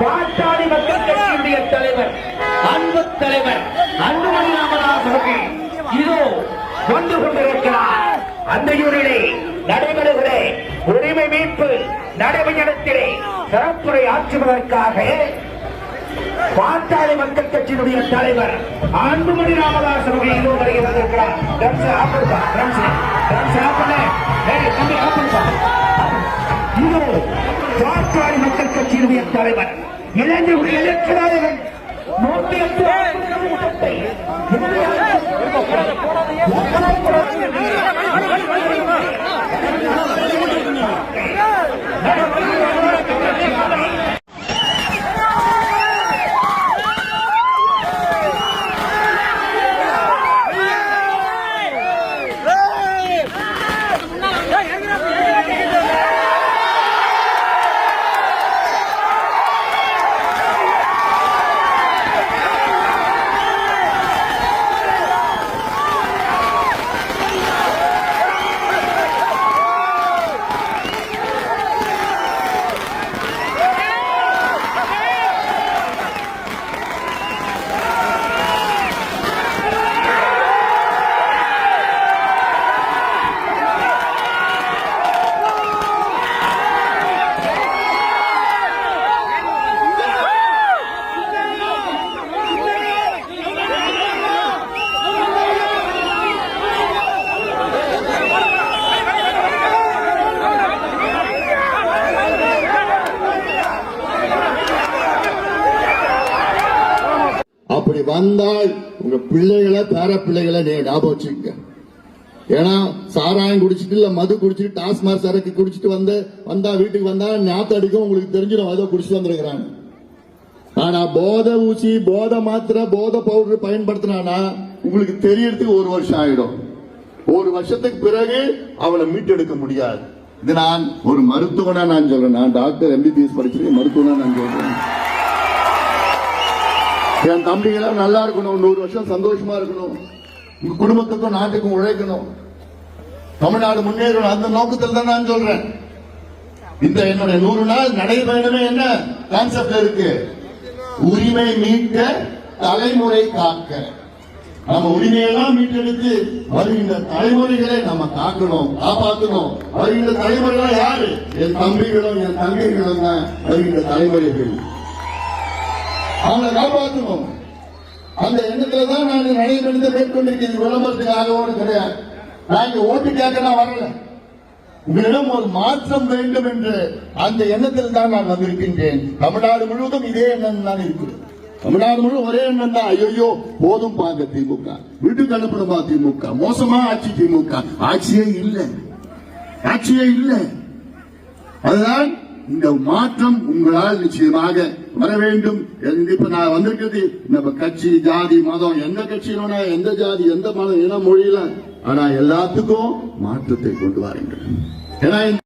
பாட்டாளி மக்கள் கட்சியுடைய தலைவர் அன்பு தலைவர் அன்புமணி ராமதாஸ் அவர்கள் இதோ வந்து கொண்டிருக்கிறார். அன்னையூரிலே நடைபெறுகிற உரிமை மீட்பு நடைபெறத்திலே சிறப்புரை ஆற்றுவதற்காக பாட்டாளி மக்கள் கட்சியினுடைய தலைவர் அன்புமணி ராமதாஸ் அவர்கள் இதோ வருகை வந்திருக்கிறார் ட்ரம்ஸ் ஆப்பிடுப்பா ட்ரம்ஸ் ட்ரம்ஸ் ஆப்பிடு தம்பி இதோ பாட்டாளி மக்கள் கட்சியினுடைய தலைவர். இளைஞர்கள் இலக்கிறார்கள் நூத்தி எட்டு ஆண்டுகளை வந்தால் உங்க பிள்ளைகளை பேர பிள்ளைகளை நீங்க ஞாபகம் வச்சுக்கோங்க. ஏன்னா சாராயம் குடிச்சிட்டு இல்ல மது குடிச்சிட்டு டாஸ்மாக் சரக்கு குடிச்சிட்டு வந்து வந்தா வீட்டுக்கு வந்தா ஞாத்த அடிக்கும் உங்களுக்கு தெரிஞ்சிடும் ஏதோ குடிச்சு வந்திருக்கிறாங்க. ஆனா போத ஊசி போத மாத்திரை போத பவுடர் பயன்படுத்தினானா உங்களுக்கு தெரியறதுக்கு ஒரு வருஷம் ஆயிடும். ஒரு வருஷத்துக்கு பிறகு அவளை மீட்டெடுக்க முடியாது. இது நான் ஒரு மருத்துவனா நான் சொல்றேன். நான் டாக்டர் எம்பிபிஎஸ் படிச்சிருக்கேன் மருத்துவனா நான் சொல்றேன். என் தம்பிகளும் நல்லா இருக்கணும். நூறு வருஷம் சந்தோஷமா இருக்கணும். உங்க குடும்பத்துக்கும் நாட்டுக்கும் உழைக்கணும். தமிழ்நாடு முன்னேறணும் அந்த நோக்கத்தில் தான் நான் சொல்றேன். இந்த என்னுடைய நூறு நாள் நடைபயணமே என்ன? கான்செப்ட் இருக்கு. உரிமை மீட்க தலைமுறை காக்க. நம்ம உரிமையெல்லாம் மீட்டெடுத்து வருகின்ற தலைமுறைகளை நம்ம காக்கணும் காப்பாற்றணும் வருகின்ற தலைமுறைகள் யாரு? என் தம்பிகளும் என் தங்கைகளும் தான் வருகின்ற தலைமுறைகள். அவங்களை காப்பாற்றணும் அந்த எண்ணத்துல தான் நான் நடைபெறுத்த மேற்கொண்டிருக்கிறேன் விளம்பரத்துக்காகவும் கிடையாது. நான் ஓட்டு கேட்க நான் வரல. உங்களிடம் ஒரு மாற்றம் வேண்டும் என்று அந்த எண்ணத்தில் தான் நான் வந்திருக்கின்றேன். தமிழ்நாடு முழுவதும் இதே எண்ணம் தான் இருக்குது. தமிழ்நாடு முழுவதும் ஒரே எண்ணம் தான். ஐயோ போதும் பாங்க திமுக. வீட்டுக்கு அனுப்பணுமா திமுக? மோசமா ஆட்சி திமுக. ஆட்சியே இல்லை. ஆட்சியே இல்லை. அதுதான் இந்த மாற்றம் உங்களால் நிச்சயமாக வர வேண்டும். இப்ப நான் வந்திருக்கிறது நம்ம கட்சி ஜாதி மதம் எந்த கட்சியிலோனா எந்த ஜாதி எந்த மதம் இன மொழியில ஆனா எல்லாத்துக்கும் மாற்றத்தை கொண்டு வாருங்கள் ஏன்னா